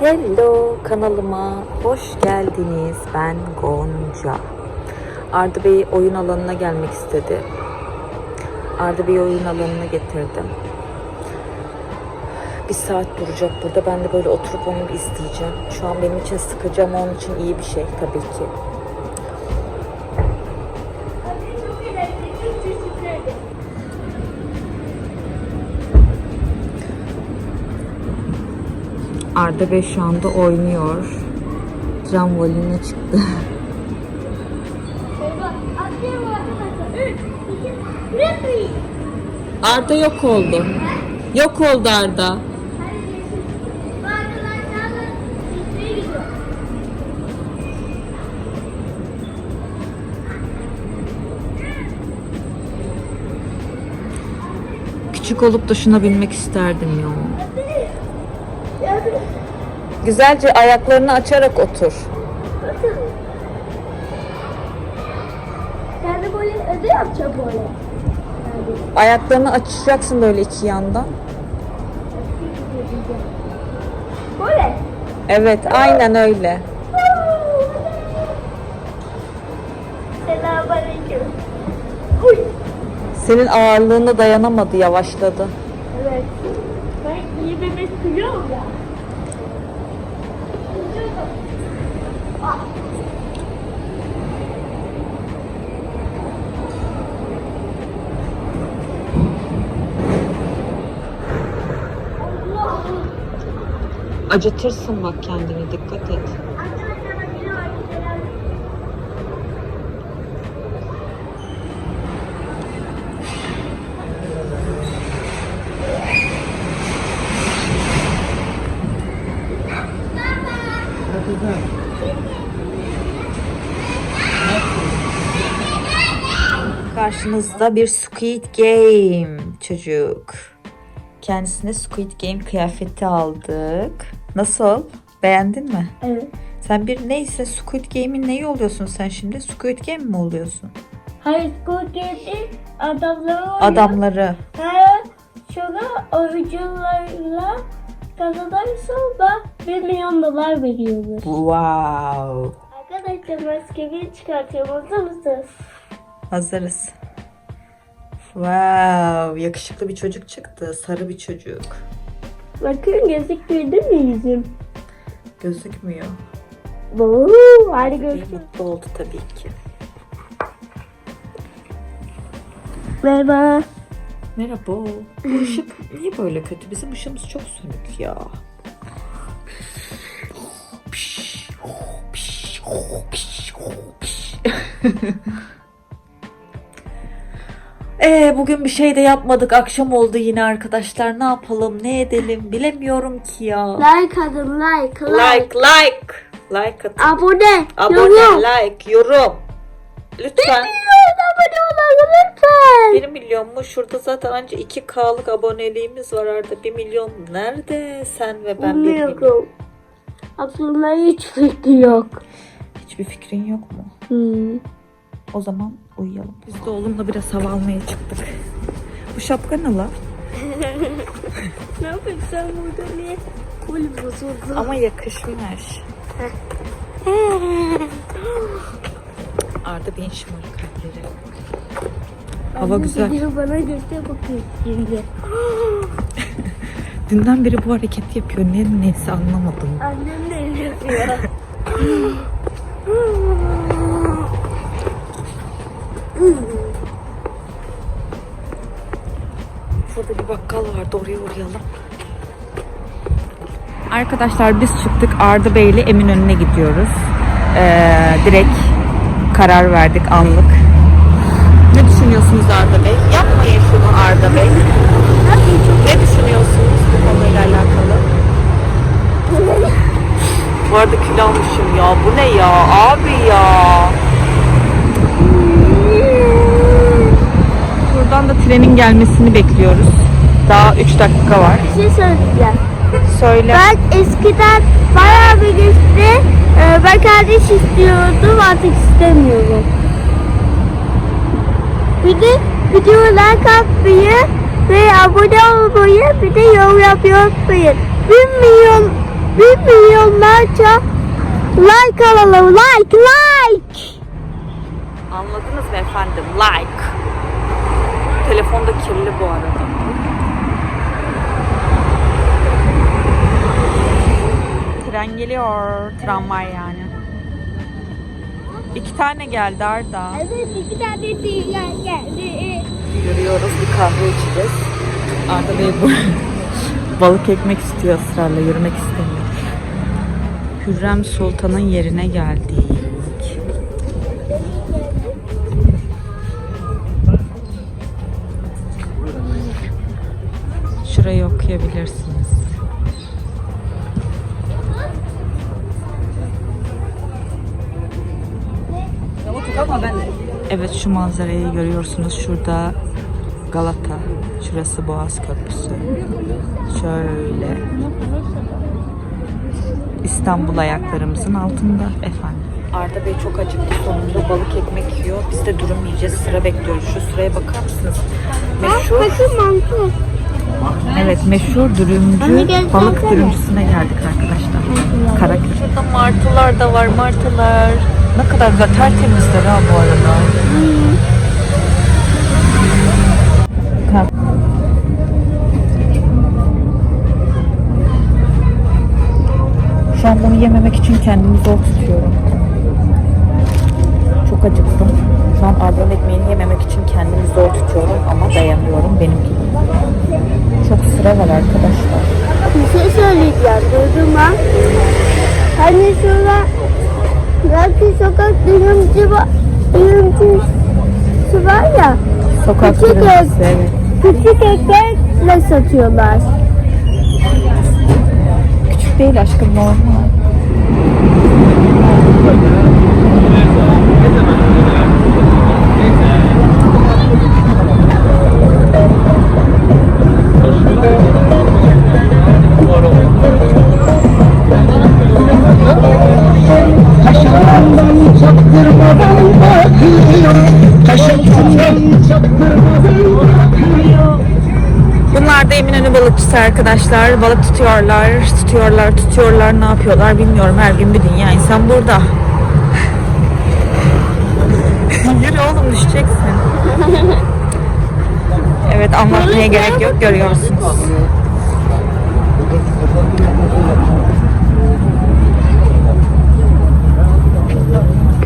Hello kanalıma hoş geldiniz. Ben Gonca. Arda Bey oyun alanına gelmek istedi. Arda Bey'i oyun alanına getirdim. Bir saat duracak burada. Ben de böyle oturup onu izleyeceğim. Şu an benim için ama onun için iyi bir şey tabii ki. Arda Bey şu anda oynuyor. Tramboline çıktı. Arda yok oldu. Yok oldu Arda. Küçük olup da şuna binmek isterdim ya. Güzelce ayaklarını açarak otur. Ben de böyle öde yapacağım böyle. Ayaklarını açacaksın böyle iki yandan. Böyle. Evet, aynen öyle. Selamünaleyküm. Uy. Senin ağırlığına dayanamadı, yavaşladı. Evet. Ben iyi bebek kıyıyorum ya. Ah. Allah. Acıtırsın bak kendini, dikkat et. Arkadaşlar bak yine var. Selam. Karşınızda bir Squid Game çocuk. Kendisine Squid Game kıyafeti aldık. Nasıl? Beğendin mi? Evet. Sen bir neyse Squid Game'in neyi oluyorsun sen şimdi? Squid Game mi oluyorsun? High school geldi adamları oynuyor. Adamları. He, sonra oyuncularla kazanırsa da 1 milyon dolar veriyoruz. Wow. Arkadaşlar maskemi çıkartıyorum. Hazır mısınız? Hazırız. Wow. Yakışıklı bir çocuk çıktı. Sarı bir çocuk. Bakın gözükmüyor değil mi yüzüm? Gözükmüyor. Oo, hadi görüşürüz. mutlu oldu tabii ki. Merhaba. Merhaba. Bu ışık niye böyle kötü? Bizim ışığımız çok sönük ya. Ee, bugün bir şey de yapmadık. Akşam oldu yine arkadaşlar. Ne yapalım, ne edelim bilemiyorum ki ya. Like atın like. Like, like. Like atın. Abone. Abone, yorum. like, yorum. Lütfen. Milyon abone olalım lütfen. 1 milyon mu? Şurada zaten anca 2K'lık aboneliğimiz var Arda. 1 milyon nerede? Sen ve ben 1 milyon. Bilmiyorum. Aklımda hiç fikri yok. Hiçbir fikrin yok mu? Hmm. O zaman uyuyalım. Biz de oğlumla biraz hava almaya çıktık. Bu şapka ne la? Ne yapayım sen burada niye? Oğlum bozuldu. Ama yakışmış. Arda bin şımarık kalpleri. Hava Annem güzel. gidiyor bana göster bakıyor şimdi. Dünden beri bu hareketi yapıyor. Ne neyse anlamadım. Annem de yapıyor. Şurada bir bakkal vardı oraya uğrayalım. Arkadaşlar biz çıktık Arda Bey ile Eminönü'ne gidiyoruz. Ee, direkt karar verdik anlık. Ne düşünüyorsunuz Arda Bey? Yapmayın şunu Arda Bey. Ne düşünüyorsunuz bu konuyla alakalı? Bu arada kilo almışım ya. Bu ne ya? Abi ya. Buradan da trenin gelmesini bekliyoruz. Daha 3 dakika var. Bir şey söyleyeceğim. Söyle. Ben eskiden bayağı bir güçlü e, ben kardeş istiyordum artık istemiyorum. Bir de videolar katmayı ve abone olmayı bir de yorum yapmayı unutmayın. 1 milyon 1 milyon varsa like alalım. Like like. Anladınız mı efendim? Like. Telefon da kirli bu arada. Tren geliyor. Tramvay yani. İki tane geldi Arda. Evet iki tane geldi. Yürüyoruz bir kahve içeceğiz. Arda Bey bu balık ekmek istiyor ısrarla yürümek istemiyor. Hürrem Sultan'ın yerine geldik. Şurayı okuyabilirsiniz. Evet şu manzarayı görüyorsunuz. Şurada Galata. Şurası Boğaz Köprüsü. Şöyle. İstanbul ayaklarımızın altında efendim. Arda Bey çok acıktı sonunda balık ekmek yiyor. Biz de durum yiyeceğiz. Sıra bekliyoruz. Şu sıraya bakar mısınız? Meşhur, Bakın mantı. Evet meşhur dürümcü balık dürümcüsüne geldik arkadaşlar. Karaköy. Şurada martılar da var martılar. Ne kadar güzel tertemizler ha bu arada. Şu an bunu yememek için kendimi zor tutuyorum. Çok acıktım. Şu an Arda'nın ekmeğini yememek için kendimi zor tutuyorum ama dayanıyorum benim gibi. Sıra var arkadaşlar. Bir şey söyleyeceğim. Duydum ben. Hani şurada belki sokak dürümcü var. Dürümcüsü var ya. Sokak Küçük dürümcüsü ev. evet. Küçük ekmekle satıyorlar. Küçük değil aşkım normal. Eminönü balıkçısı arkadaşlar. Balık tutuyorlar, tutuyorlar, tutuyorlar. Ne yapıyorlar bilmiyorum. Her gün bir dünya insan burada. Yürü oğlum düşeceksin. Evet anlatmaya gerek yok görüyorsunuz.